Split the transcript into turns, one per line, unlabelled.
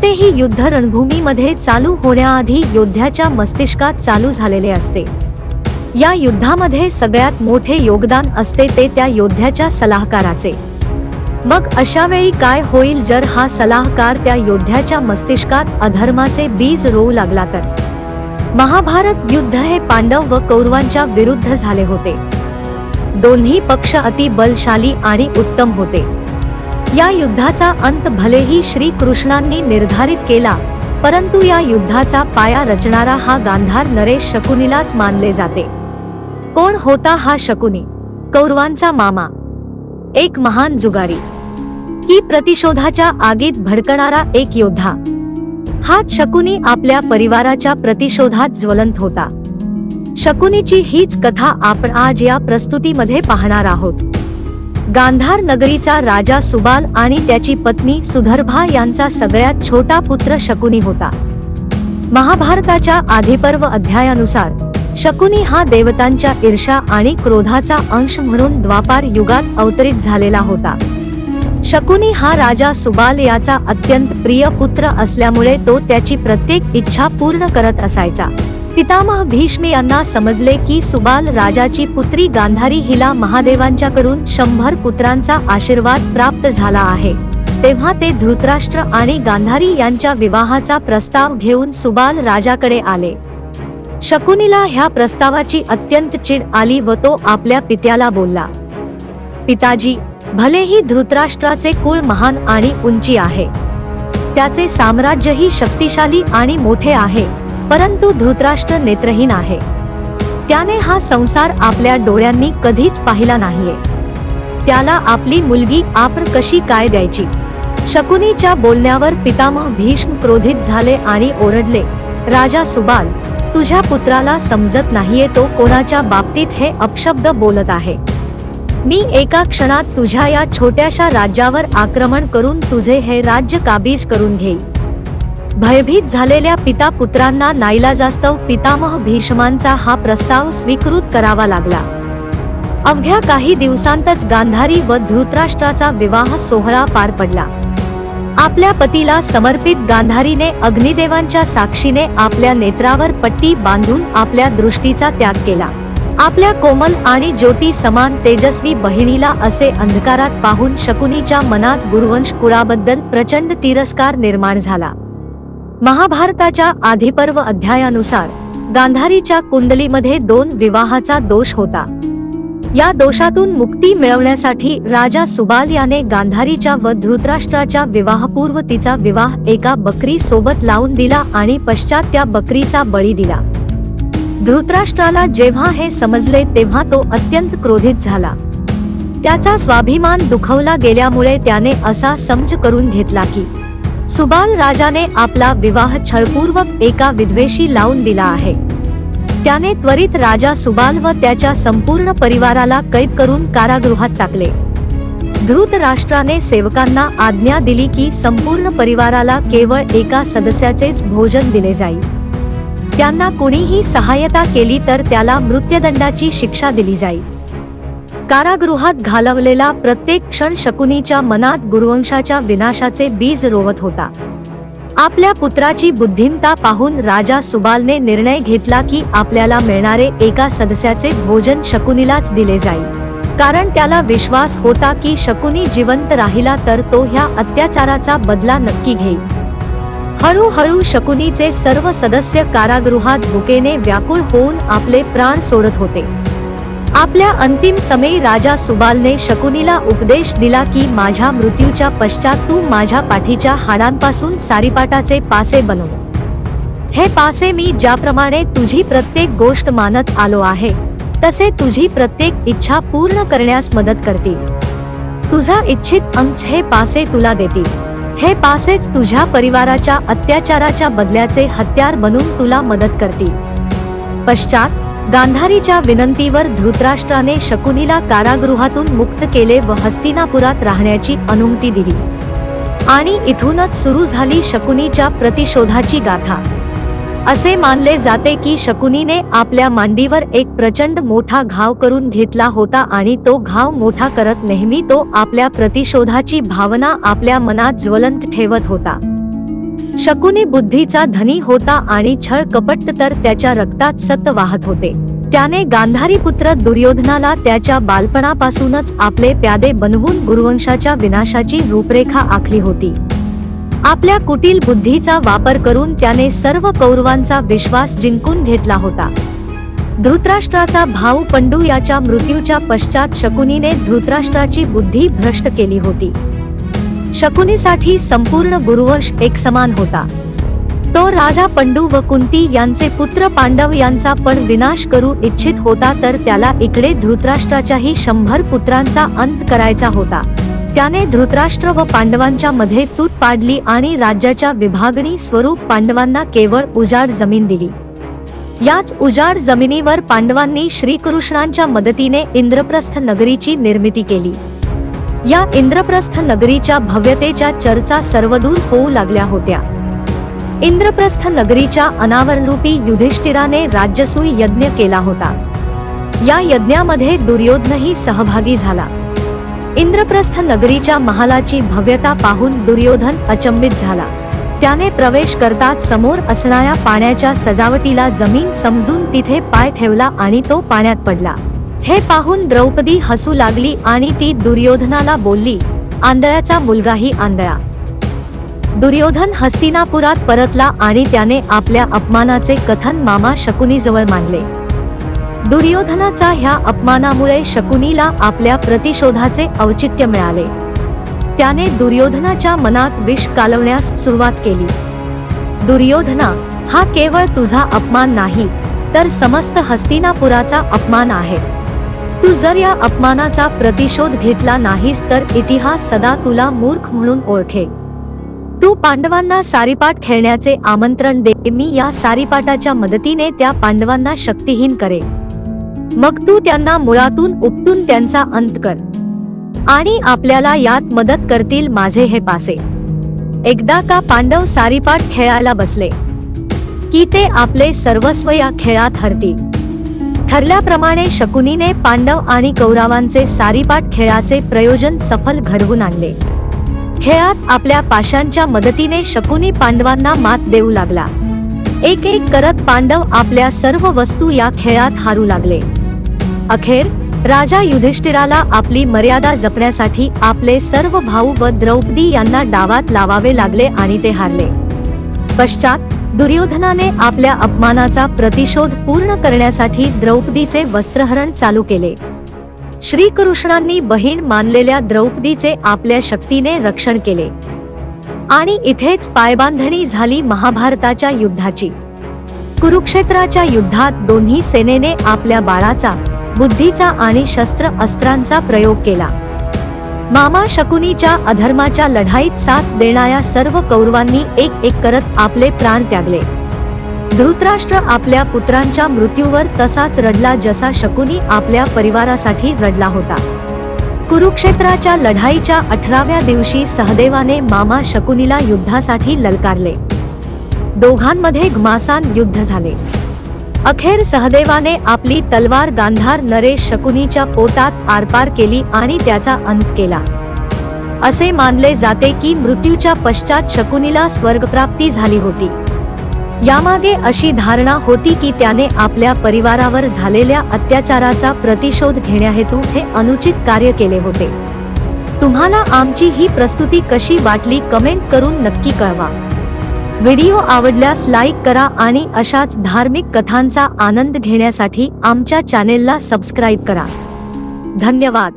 कोणतेही युद्ध रणभूमीमध्ये चालू होण्याआधी योद्ध्याच्या मस्तिष्कात चालू झालेले असते. या युद्धामध्ये सगळ्यात मोठे योगदान असते ते त्या योद्ध्याच्या सलाहकाराचे. मग अशा वेळी काय होईल जर हा सलाहकार त्या योद्ध्याच्या मस्तिष्कात अधर्माचे बीज रोवू लागला तर? महाभारत युद्ध हे पांडव व कौरवांच्या विरुद्ध झाले होते. दोन्ही पक्ष अति बलशाली आणि उत्तम होते. या युद्धाचा अंत भलेही श्री कृष्णांनी निर्धारित केला परंतु या युद्धाचा पाया रचणारा हा गांधार नरेश शकुनीलाच मानले जाते. कोण होता हा शकुनी? कौरवांचा मामा. एक महान जुगारी. की प्रतिशोधाच्या आगीत भडकणारा एक योद्धा. हाच शकुनी आपल्या परिवाराच्या प्रतिशोधात ज्वलंत होता. शकुनीची हीच कथा आपण आज या प्रस्तुतीमध्ये पाहणार आहोत. गांधार नगरीचा राजा सुबाल आणि त्याची पत्नी सुधर्भा यांचा सगळ्यात छोटा पुत्र शकुनी होता. महाभारताच्या आधीपर्व अध्यायानुसार शकुनी हा देवतांच्या ईर्षा आणि क्रोधाचा अंश म्हणून द्वापार युगात अवतरित झालेला होता. शकुनी हा राजा सुबाल याचा अत्यंत प्रिय पुत्र असल्यामुळे तो त्याची प्रत्येक इच्छा पूर्ण करत असायचा. पितामह भीष्म यांना समजले की सुबाल राजाची पुत्री गांधारी हिला महादेवांच्याकडून शंभर पुत्रांचा आशीर्वाद प्राप्त झाला आहे. तेव्हा ते धृतराष्ट्र आणि गांधारी यांच्या विवाहाचा प्रस्ताव घेऊन सुबाल राजाकडे आले. शकुनीला ह्या प्रस्तावाची अत्यंत चिड आली व तो आपल्या पित्याला बोलला पिताजी भलेही धृतराष्ट्राचे कुळ महान आणि उंची आहे त्याचे साम्राज्यही शक्तिशाली आणि मोठे आहे परंतु धृतराष्ट्र नेत्रहीन आहे. त्याने हा संसार आपल्या डोळ्यांनी कधीच पाहिला नाहीये. त्याला आपली मुलगी आपण कशी काय द्यायची? शकुनीच्या बोलण्यावर पितामह भीष्म क्रोधित झाले आणि ओरडले राजा सुबाल तुझ्या पुत्राला समजत नाहीये तो कोणाच्या बाबतीत हे अपशब्द बोलत आहे. मी एका क्षणात तुझ्या या छोट्याशा राज्यावर आक्रमण करून तुझे हे राज्य काबीज करून घेईल भयभीत झालेल्या पिता पुत्रांना नाईलाजास्तव पितामह भीष्मांचा हा प्रस्ताव स्वीकृत करावा लागला. अवघ्या काही दिवसांतच गांधारी व धृतराष्ट्राचा विवाह सोहळा पार पडला. आपल्या पतीला समर्पित गांधारीने अग्निदेवांच्या साक्षीने आपल्या नेत्रावर पट्टी बांधून आपल्या दृष्टीचा त्याग केला. आपल्या कोमल आणि ज्योती समान तेजस्वी बहिणीला असे अंधकारात पाहून शकुनीच्या मनात गुरुवंश कुळाबद्दल प्रचंड तिरस्कार निर्माण झाला. महाभारताच्या आधिपर्व अध्यायानुसार गांधारीच्या कुंडलीमध्ये दोन विवाहाचा दोष होता. या दोषातून मुक्ती मिळवण्यासाठी राजा सुबाल याने गांधारीच्या व धृतराष्ट्राच्या विवाहपूर्व तिचा विवाह एका बकरी सोबत लावून दिला आणि पश्चात त्या बकरीचा बळी दिला. धृतराष्ट्राला जेव्हा हे समजले तेव्हा तो अत्यंत क्रोधित झाला. त्याचा स्वाभिमान दुखवला गेल्यामुळे त्याने असा समज करून घेतला की सुबाल राजाने आपला विवाह छळपूर्वक एका विधवेशी लावून दिला आहे. त्याने त्वरित राजा सुबाल व त्याच्या संपूर्ण परिवाराला कैद करून कारागृहात टाकले. धृत राष्ट्राने सेवकांना आज्ञा दिली की संपूर्ण परिवाराला केवळ एका सदस्याचेच भोजन दिले जाईल. त्यांना कुणीही सहाय्यता केली तर त्याला मृत्युदंडाची शिक्षा दिली जाईल. कारागृहात घालवलेला प्रत्येक क्षण शकुनीच्या मनात गुरुवंशाच्या विनाशाचे बीज रोवत होता. आपल्या पुत्राची बुद्धिमता पाहून राजा सुबालने निर्णय घेतला की आपल्याला मिळणारे एका सदस्याचे भोजन शकुनीलाच दिले जाईल. कारण त्याला विश्वास होता की शकुनी जिवंत राहिला तर तो ह्या अत्याचाराचा बदला नक्की घेईल. हळूहळू शकुनीचे सर्व सदस्य कारागृहात भुकेने व्याकुळ होऊन आपले प्राण सोडत होते. आपल्या अंतिम समयी राजा सुबालने शकुनीला उपदेश दिला की माझ्या मृत्यूच्या पश्चात तू माझ्या पाठीच्या हाडांपासून सारीपाटाचे पासे बनव. हे पासे मी ज्याप्रमाणे तुझी प्रत्येक गोष्ट मानत आलो आहे तसे तुझी प्रत्येक इच्छा पूर्ण करण्यास मदत करतील. तुझा इच्छित अंश हे पासे तुला देतील. हे पासेच तुझ्या परिवाराच्या अत्याचाराच्या बदल्याचे हत्यार बनून तुला मदत करतील. पश्चात गांधारीच्या विनंतीवर धृतराष्ट्राने शकुनीला कारागृहातून मुक्त केले व हस्तिनापुरात राहण्याची अनुमती दिली. आणि इथूनच सुरू झाली शकुनीच्या प्रतिशोधाची गाथा. असे मानले जाते की शकुनीने आपल्या मांडीवर एक प्रचंड मोठा घाव करून घेतला होता आणि तो घाव मोठा करत नेहमी तो आपल्या प्रतिशोधाची भावना आपल्या मनात ज्वलंत ठेवत होता. शकुनी बुद्धीचा धनी होता आणि छळ कपट तर त्याच्या रक्तात सत वाहत होते. त्याने गांधारी पुत्र दुर्योधनाला त्याच्या बालपणापासूनच आपले प्यादे बनवून गुरुवंशाच्या विनाशाची रूपरेखा आखली होती. आपल्या कुटील बुद्धीचा वापर करून त्याने सर्व कौरवांचा विश्वास जिंकून घेतला होता. धृतराष्ट्राचा भाऊ पंडू याच्या मृत्यूच्या पश्चात शकुनीने धृतराष्ट्राची बुद्धी भ्रष्ट केली होती. शकुनीसाठी संपूर्ण गुरुवंश एक समान होता. तो राजा पंडू व कुंती यांचे पुत्र पांडव यांचा पण विनाश करू इच्छित होता तर त्याला इकडे धृतराष्ट्राच्याही शंभर पुत्रांचा अंत करायचा होता. त्याने धृतराष्ट्र व पांडवांच्या मध्ये तूट पाडली आणि राज्याच्या विभागणी स्वरूप पांडवांना केवळ उजाड जमीन दिली. याच उजाड जमिनीवर पांडवांनी श्रीकृष्णांच्या मदतीने इंद्रप्रस्थ नगरीची निर्मिती केली. या इंद्रप्रस्थ नगरीच्या भव्यतेच्या चर्चा सर्वदूर होऊ लागल्या होत्या. इंद्रप्रस्थ नगरीच्या अनावरणरूपी युधिष्ठिराने राज्यसूय यज्ञ केला होता. या यज्ञामध्ये दुर्योधनही सहभागी झाला. इंद्रप्रस्थ नगरीच्या महालाची भव्यता पाहून दुर्योधन अचंबित झाला. त्याने प्रवेश करताच समोर असणाऱ्या पाण्याच्या सजावटीला जमीन समजून तिथे पाय ठेवला आणि तो पाण्यात पडला. हे पाहून द्रौपदी हसू लागली आणि ती दुर्योधनाला बोलली आंधळ्याचा मुलगाही आंधळा. दुर्योधन हस्तिनापुरात परतला आणि त्याने आपल्या अपमानाचे कथन मामा शकुनीजवळ मांडले. दुर्योधनाच्या ह्या अपमानामुळे शकुनीला आपल्या प्रतिशोधाचे औचित्य मिळाले. त्याने दुर्योधनाच्या मनात विष कालवण्यास सुरुवात केली. दुर्योधना हा केवळ तुझा अपमान नाही तर समस्त हस्तिनापुराचा अपमान आहे. तू जर या अपमानाचा प्रतिशोध घेतला नाहीस तर इतिहास सदा तुला मूर्ख म्हणून ओळखे. तू पांडवांना सारीपाट खेळण्याचे आमंत्रण दे मी या सारीपाटाच्या मदतीने त्या पांडवांना शक्तिहीन करे. मग तू त्यांना मुळातून उपटून त्यांचा अंत कर. आणि आपल्याला यात मदत करतील माझे हे पासे. एकदा का पांडव सारीपाट खेळायला बसले? की ते आपले सर्वस्व या खेळात हरतील? ठरल्याप्रमाणे शकुनीने पांडव आणि कौरवांचे सारीपाट खेळाचे प्रयोजन सफल घडवून आणले. खेळात आपल्या पाशांच्या मदतीने शकुनी पांडवांना मात देऊ लागला. एक एक करत पांडव आपल्या सर्व वस्तू या खेळात हारू लागले. अखेर राजा युधिष्ठिराला आपली मर्यादा जपण्यासाठी आपले सर्व भाऊ व द्रौपदी यांना डावात लावावे लागले आणि ते हारले. पश्चात दुर्योधनाने आपल्या अपमानाचा प्रतिशोध पूर्ण करण्यासाठी द्रौपदीचे वस्त्रहरण चालू केले. श्रीकृष्णांनी बहीण मानलेल्या द्रौपदीचे आपल्या शक्तीने रक्षण केले. आणि इथेच पायबांधणी झाली महाभारताच्या युद्धाची. कुरुक्षेत्राच्या युद्धात दोन्ही सेनेने आपल्या बाळाचा बुद्धीचा आणि शस्त्र अस्त्रांचा प्रयोग केला. मामा शकुनीच्या अधर्माच्या लढाईत साथ देणाऱ्या सर्व कौरवांनी एक एक करत आपले प्राण त्यागले. धृतराष्ट्र आपल्या पुत्रांच्या मृत्यूवर तसाच रडला जसा शकुनी आपल्या परिवारासाठी रडला होता. कुरुक्षेत्राच्या लढाईच्या अठराव्या दिवशी सहदेवाने मामा शकुनीला युद्धासाठी ललकारले. दोघांमध्ये घमासान युद्ध झाले. अखेर सहदेवाने आपली तलवार गांधार नरेश शकुनीच्या पोटात आरपार केली आणि त्याचा अंत केला. असे मानले जाते की मृत्यूच्या पश्चात शकुनीला स्वर्गप्राप्ती झाली होती. यामागे अशी धारणा होती की त्याने आपल्या परिवारावर झालेल्या अत्याचाराचा प्रतिशोध घेण्याहेतू हे अनुचित कार्य केले होते. तुम्हाला आमची ही प्रस्तुती कशी वाटली कमेंट करून नक्की कळवा. व्हिडिओ आवडल्यास लाईक करा आणि अशाच धार्मिक कथांचा आनंद घेण्यासाठी आमच्या चॅनेलला सबस्क्राईब करा. धन्यवाद.